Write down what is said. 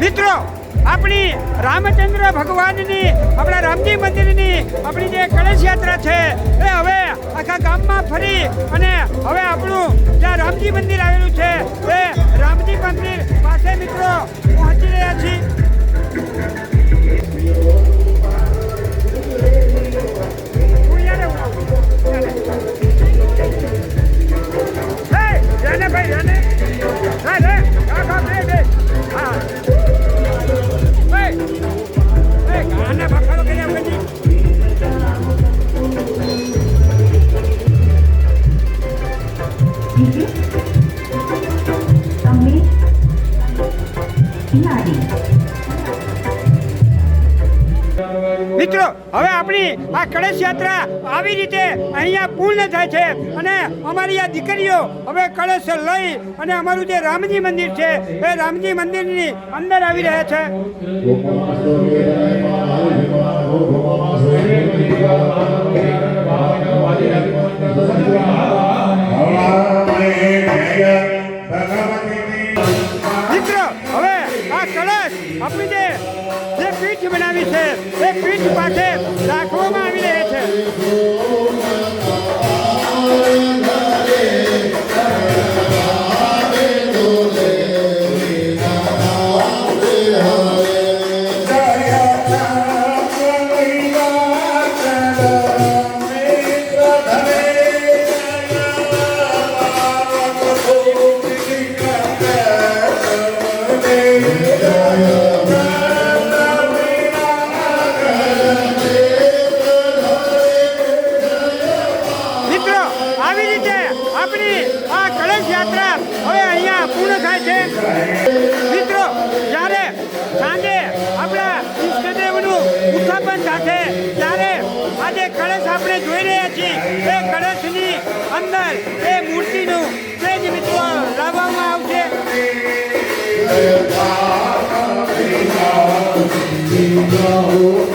મિત્રો, આપણી રામચંદ્ર ભગવાનની, આપણા રામજી મંદિરની આપણી જે કળશ યાત્રા છે, એ હવે આખા ગામમાં ફરી અને હવે આપણું જ્યાં રામજી મંદિર આવેલું છે, એ રામજી મંદિર મિત્રો હવે આપણી આ કળશ યાત્રા આવી રીતે અહીંયા પૂર્ણ થાય છે અને અમારી આ દીકરીઓ હવે કળશ લઈ અને અમારું જે રામજી મંદિર છે એ રામજી મંદિરની અંદર આવી રહ્યા છે. જે પીઠ બનાવી છે એ પીઠ પાસે રાખવામાં આવી રહે છે. આપણી આ કળશ યાત્રા હવે અહીંયા પૂર્ણ થાય છે. મિત્રો, જ્યારે સાંજે આપણા ઈષ્ટદેવનું ઉત્થાપન થશે ત્યારે આજે કળશ આપણે જોઈ રહ્યા છીએ. એ કળશની અંદર એ મૂર્તિનું તે જ મિત્રો લાવવામાં આવશે. Thank